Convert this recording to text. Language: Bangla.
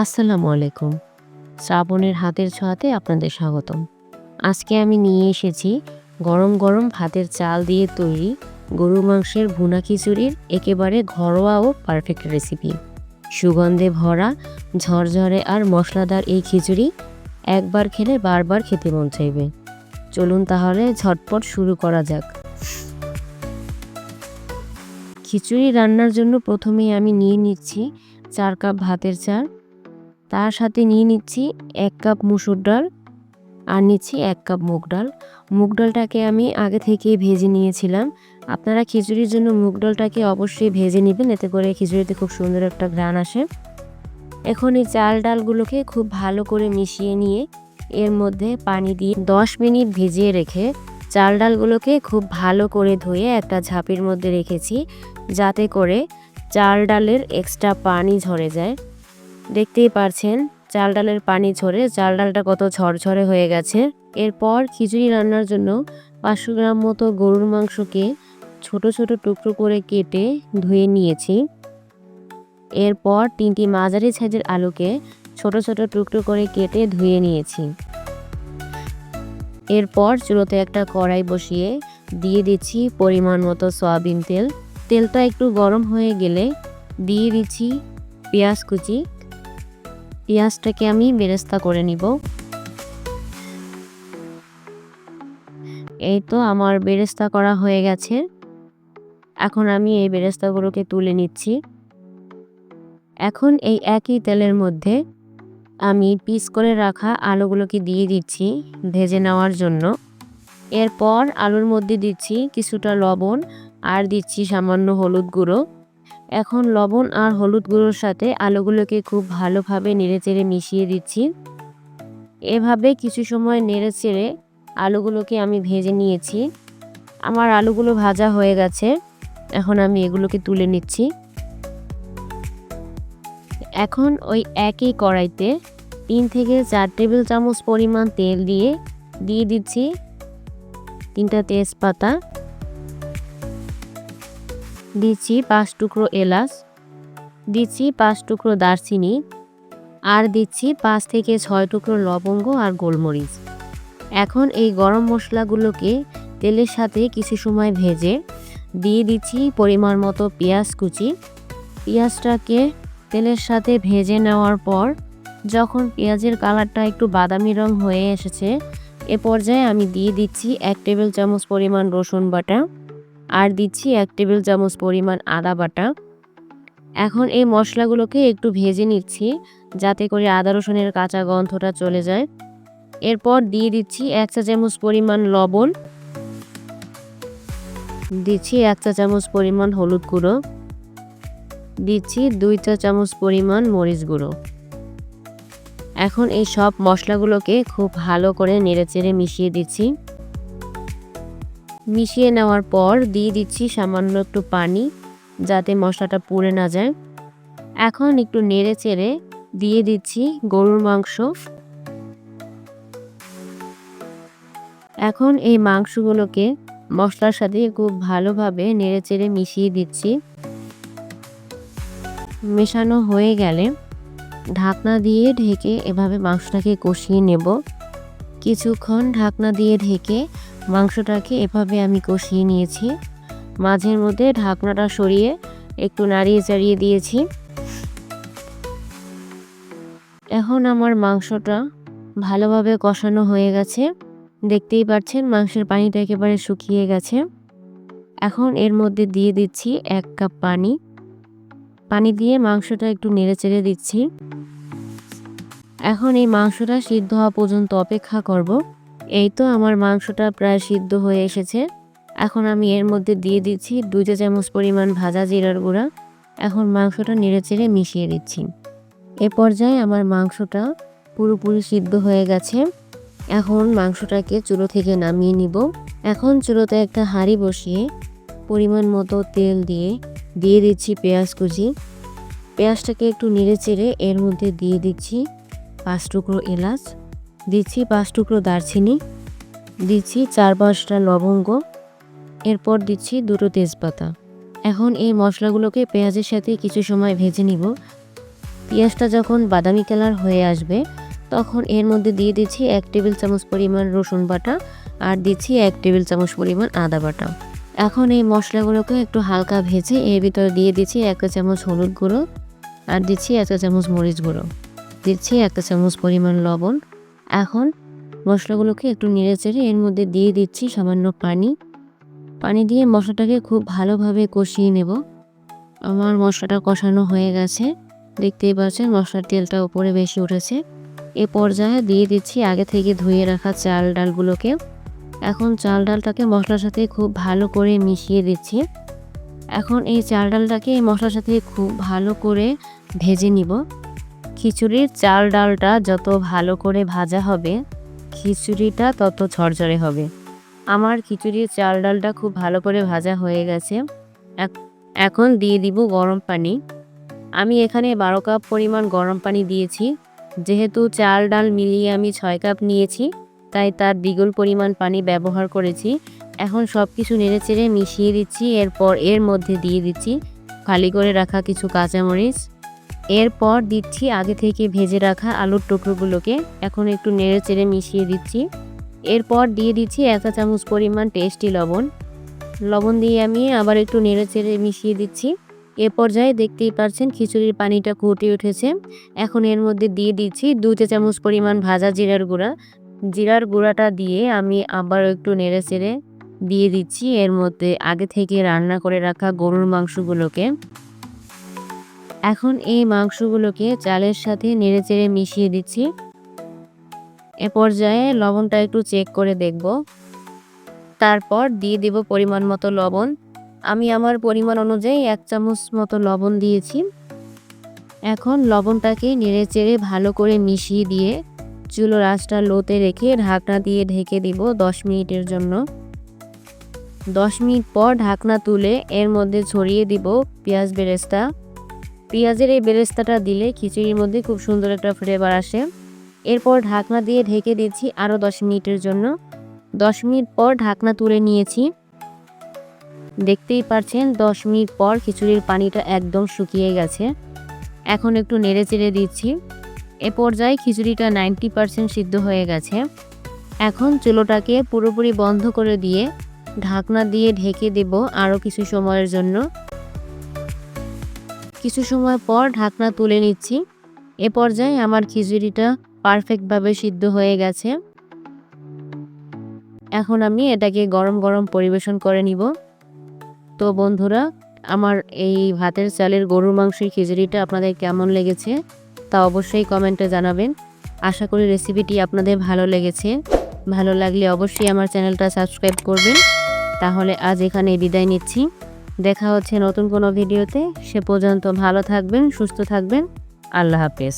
আসসালামু আলাইকুম। শ্রাবণের হাতের ছোঁয়াতে আপনাদের স্বাগতম। আজকে আমি নিয়ে এসেছি গরম গরম ভাতের চাল দিয়ে তৈরি গরু মাংসের ভুনা খিচুড়ির একেবারে ঘরোয়া ও পারফেক্ট রেসিপি সুগন্ধে ভরা, ঝরঝরে আর মশলাদার এই খিচুড়ি একবার খেলে বারবার খেতে মন চাইবে। চলুন তাহলে ঝটপট শুরু করা যাক। খিচুড়ি রান্নার জন্য প্রথমেই আমি নিয়ে নিচ্ছি চার কাপ ভাতের চাল তার সাথে নিয়ে নিচ্ছি এক কাপ মুসুর ডাল আর নিচ্ছি এক কাপ মুগ ডাল। মুগ ডালটাকে আমি আগে থেকেই ভেজে নিয়েছিলাম। আপনারা খিচুড়ির জন্য মুগ ডালটাকে অবশ্যই ভেজে নেবেন, এতে করে খিচুড়িতে খুব সুন্দর একটা ঘ্রাণ আসে। এখন এই চাল ডালগুলোকে খুব ভালো করে মিশিয়ে নিয়ে এর মধ্যে পানি দিয়ে দশ মিনিট ভিজিয়ে রেখে চাল ডালগুলোকে খুব ভালো করে ধুয়ে একটা ঝাঁপির মধ্যে রেখেছি, যাতে করে চাল ডালের এক্সট্রা পানি ঝরে যায়। দেখতেই পারছেন, চাল ডালের পানি ঝরে, চাল ডালটা কত ঝরঝরে হয়ে গেছে। এরপর খিচুড়ি রান্নার জন্য পাঁচশো গ্রাম মতো গরুর মাংসকে ছোট ছোট টুকরো করে কেটে ধুয়ে নিয়েছি। এরপর তিনটি মাঝারি সাইজের আলুকে ছোট ছোট টুকরো করে কেটে ধুয়ে নিয়েছি। এরপর চুলোতে একটা কড়াই বসিয়ে দিয়ে দিচ্ছি পরিমাণ মতো সয়াবিন তেল। তেলটা একটু গরম হয়ে গেলে দিয়ে দিচ্ছি পেঁয়াজ কুচি পেঁয়াজটাকে আমি বেরেস্তা করে নিব। এই তো আমার বেরেস্তা করা হয়ে গেছে। এখন আমি এই বেরেস্তাগুলোকে তুলে নিচ্ছি। এখন এই একই তেলের মধ্যে আমি পিস করে রাখা আলুগুলোকে দিয়ে দিচ্ছি ভেজে নেওয়ার জন্য। এরপর আলুর মধ্যে দিচ্ছি কিছুটা লবণ আর দিচ্ছি সামান্য হলুদ গুঁড়ো। এখন লবণ আর হলুদ গুঁড়োর সাথে আলুগুলোকে খুব ভালোভাবে নেড়েচেড়ে মিশিয়ে দিচ্ছি। এভাবে কিছু সময় নেড়েচেড়ে আলুগুলোকে আমি ভেজে নিয়েছি। আমার আলুগুলো ভাজা হয়ে গেছে। এখন আমি এগুলোকে তুলে নিচ্ছি। এখন ওই একই কড়াইতে তিন থেকে চার টেবিল চামচ পরিমাণ তেল দিয়ে দিয়ে দিচ্ছি তিনটা তেজপাতা। দিচ্ছি পাঁচ টুকরো এলাচ দিচ্ছি পাঁচ টুকরো দারচিনি, আর দিচ্ছি পাঁচ থেকে ছয় টুকরো লবঙ্গ আর গোলমরিচ। এখন এই গরম মশলাগুলোকে তেলের সাথে কিছু সময় ভেজে দিয়ে দিচ্ছি পরিমাণ মতো পেঁয়াজ কুচি। পেঁয়াজটাকে তেলের সাথে ভেজে নেওয়ার পর যখন পেঁয়াজের কালারটা একটু বাদামি রং হয়ে এসেছে, এ পর্যায়ে আমি দিয়ে দিচ্ছি এক টেবিল চামচ পরিমাণ রসুন বাটা। আর দিচ্ছি এক টেবিল চামচ পরিমাণ আদা বাটা। এখন এই মশলাগুলোকে একটু ভেজে নিচ্ছি, যাতে করে আদা রসুনের কাঁচা গন্ধটা চলে যায়। এরপর দিয়ে দিচ্ছি এক চা চামচ পরিমাণ লবণ। দিচ্ছি এক চা চামচ পরিমাণ হলুদ গুঁড়ো। দিচ্ছি দুই চা চামচ পরিমাণ মরিচ গুঁড়ো। এখন এই সব মশলাগুলোকে খুব ভালো করে নেড়েচেড়ে মিশিয়ে দিচ্ছি। মিশিয়ে নেওয়ার পর দিয়ে দিচ্ছি সামান্য একটু পানি, যাতে মশলাটা পুড়ে না যায়। এখন একটু নেড়ে চেড়ে দিয়ে দিচ্ছি গরুর মাংস। এখন এই মাংসগুলোকে মশলার সাথে খুব ভালোভাবে নেড়ে চেড়ে মিশিয়ে দিচ্ছি। মেশানো হয়ে গেলে ঢাকনা দিয়ে ঢেকে এভাবে মাংসটাকে কষিয়ে নেব। কিছুক্ষণ ঢাকনা দিয়ে ঢেকে মাংসটাকে এভাবে আমি কষিয়ে নিয়েছি। মাঝের মধ্যে ঢাকনাটা সরিয়ে একটু নাড়িয়ে চাড়িয়ে দিয়েছি। এখন আমার মাংসটা ভালোভাবে কষানো হয়ে গেছে। দেখতেই পাচ্ছেন মাংসের পানিটা একেবারে শুকিয়ে গেছে। এখন এর মধ্যে দিয়ে দিচ্ছি এক কাপ পানি। পানি দিয়ে মাংসটা একটু নেড়ে চেড়ে দিচ্ছি। এখন এই মাংসটা সিদ্ধ হওয়া পর্যন্ত অপেক্ষা করব। এই তো আমার মাংসটা প্রায় সিদ্ধ হয়ে এসেছে। এখন আমি এর মধ্যে দিয়ে দিচ্ছি দুই চা চামচ পরিমাণ ভাজা জিরার গুঁড়া। এখন মাংসটা নেড়ে চেড়ে মিশিয়ে দিচ্ছি। এ পর্যায়ে আমার মাংসটা পুরোপুরি সিদ্ধ হয়ে গেছে। এখন মাংসটাকে চুলো থেকে নামিয়ে নিব। এখন চুলোতে একটা হাঁড়ি বসিয়ে পরিমাণ মতো তেল দিয়ে দিয়ে দিচ্ছি পেঁয়াজ কুচি। পেঁয়াজটাকে একটু নেড়ে চেড়ে এর মধ্যে দিয়ে দিচ্ছি পাঁচ টুকরো এলাচ। দিচ্ছি পাঁচ টুকরো দারচিনি, দিচ্ছি চার পাঁচটা লবঙ্গ, এরপর দিচ্ছি দুটো তেজপাতা। এখন এই মশলাগুলোকে পেঁয়াজের সাথে কিছু সময় ভেজে নিব। পেঁয়াজটা যখন বাদামি কালার হয়ে আসবে, তখন এর মধ্যে দিয়ে দিচ্ছি এক টেবিল চামচ পরিমাণ রসুন বাটা আর দিচ্ছি এক টেবিল চামচ পরিমাণ আদা বাটা। এখন এই মশলাগুলোকে একটু হালকা ভেজে এর ভিতরে দিয়ে দিচ্ছি এক চামচ হলুদ গুঁড়ো আর দিচ্ছি এক চামচ মরিচ গুঁড়ো। দিচ্ছি এক চামচ পরিমাণ লবণ এখন মশলাগুলোকে একটু নেড়ে চেড়ে এর মধ্যে দিয়ে দিচ্ছি সামান্য পানি। পানি দিয়ে মশলাটাকে খুব ভালোভাবে কষিয়ে নেব। আমার মশলাটা কষানো হয়ে গেছে। দেখতেই পাচ্ছেন মশলার তেলটা উপরে বেশি উঠেছে। এ পর্যায়ে দিয়ে দিচ্ছি আগে থেকে ধুয়ে রাখা চাল ডালগুলোকে। এখন চাল ডালটাকে মশলার সাথে খুব ভালো করে মিশিয়ে দিচ্ছি। এখন এই চাল ডালটাকে এই মশলার সাথে খুব ভালো করে ভেজে নিব। খিচুড়ির চাল ডালটা যত ভালো করে ভাজা হবে, খিচুড়িটা তত ঝরঝরে হবে। আমার খিচুড়ির চাল ডালটা খুব ভালো করে ভাজা হয়ে গেছে। এখ- এখন দিয়ে দিব গরম পানি। আমি এখানে বারো কাপ পরিমাণ গরম পানি দিয়েছি। যেহেতু চাল ডাল মিলিয়ে আমি ছয় কাপ নিয়েছি, তাই তার দ্বিগুণ পরিমাণ পানি ব্যবহার করেছি। এখন সব কিছু নেড়েচেড়ে মিশিয়ে দিচ্ছি, এরপর এর মধ্যে দিয়ে দিচ্ছি। খালি করে রাখা কিছু কাঁচামরিচ। এরপর দিচ্ছি আগে থেকে ভেজে রাখা আলুর টুকরোগুলোকে। এখন একটু নেড়ে চেড়ে মিশিয়ে দিচ্ছি। এরপর দিয়ে দিচ্ছি এক চামচ পরিমাণ টেস্টি লবণ। লবণ দিয়ে আমি আবার একটু নেড়ে চেড়ে মিশিয়ে দিচ্ছি। এ পর্যায়ে দেখতেই পাচ্ছেন খিচুড়ির পানিটা ফুটে উঠেছে। এখন এর মধ্যে দিয়ে দিচ্ছি দু চা চামচ পরিমাণ ভাজা জিরার গুঁড়া। জিরার গুঁড়াটা দিয়ে আমি আবার একটু নেড়ে চেড়ে দিয়ে দিচ্ছি। এর মধ্যে আগে থেকে রান্না করে রাখা গরুর মাংসগুলোকে। এখন এই মাংসগুলোকে চালের সাথে নেড়েচেড়ে মিশিয়ে দিচ্ছি। এ পর্যায়ে লবণটা একটু চেক করে দেখব। তারপর দিয়ে দেব পরিমাণ মতো লবণ। আমি আমার পরিমাণ অনুযায়ী এক চামচ মতো লবণ দিয়েছি। এখন লবণটাকে নেড়েচেড়ে ভালো করে মিশিয়ে দিয়ে চুলোর আঁচটা লোতে রেখে ঢাকনা দিয়ে ঢেকে দিব দশ মিনিটের জন্য। দশ মিনিট পর ঢাকনা তুলে এর মধ্যে ছড়িয়ে দিব পেঁয়াজ বেরেস্তা। পেঁয়াজের এই বেরেস্তাটা দিলে খিচুড়ির মধ্যে খুব সুন্দর একটা ফ্লেভার আসে। এরপর ঢাকনা দিয়ে ঢেকে দিচ্ছি আরও দশ মিনিটের জন্য। দশ মিনিট পর ঢাকনা তুলে নিয়েছি। দেখতেই পাচ্ছেন দশ মিনিট পর খিচুড়ির পানিটা একদম শুকিয়ে গেছে। এখন একটু নেড়ে চেড়ে দিচ্ছি। এ পর্যায়ে খিচুড়িটা নাইনটি পারসেন্ট সিদ্ধ হয়ে গেছে। এখন চুলোটাকে পুরোপুরি বন্ধ করে দিয়ে ঢাকনা দিয়ে ঢেকে দেব আরও কিছু সময়ের জন্য। কিছু সময় পর ঢাকনা তুলে নিচ্ছি। এ পর্যায়ে আমার খিচুড়িটা পারফেক্টভাবে সিদ্ধ হয়ে গেছে। এখন আমি এটাকে গরম গরম পরিবেশন করে নিব। তো বন্ধুরা, আমার এই ভাতের চালের গরুর মাংসের খিচুড়িটা আপনাদের কেমন লেগেছে তা অবশ্যই কমেন্টে জানাবেন। আশা করি রেসিপিটি আপনাদের ভালো লেগেছে। ভালো লাগলে অবশ্যই আমার চ্যানেলটা সাবস্ক্রাইব করবেন। তাহলে আজ এখানে বিদায় নিচ্ছি। দেখা হচ্ছে নতুন কোনো ভিডিওতে সে পর্যন্ত ভালো থাকবেন সুস্থ থাকবেন। আল্লাহ হাফেজ।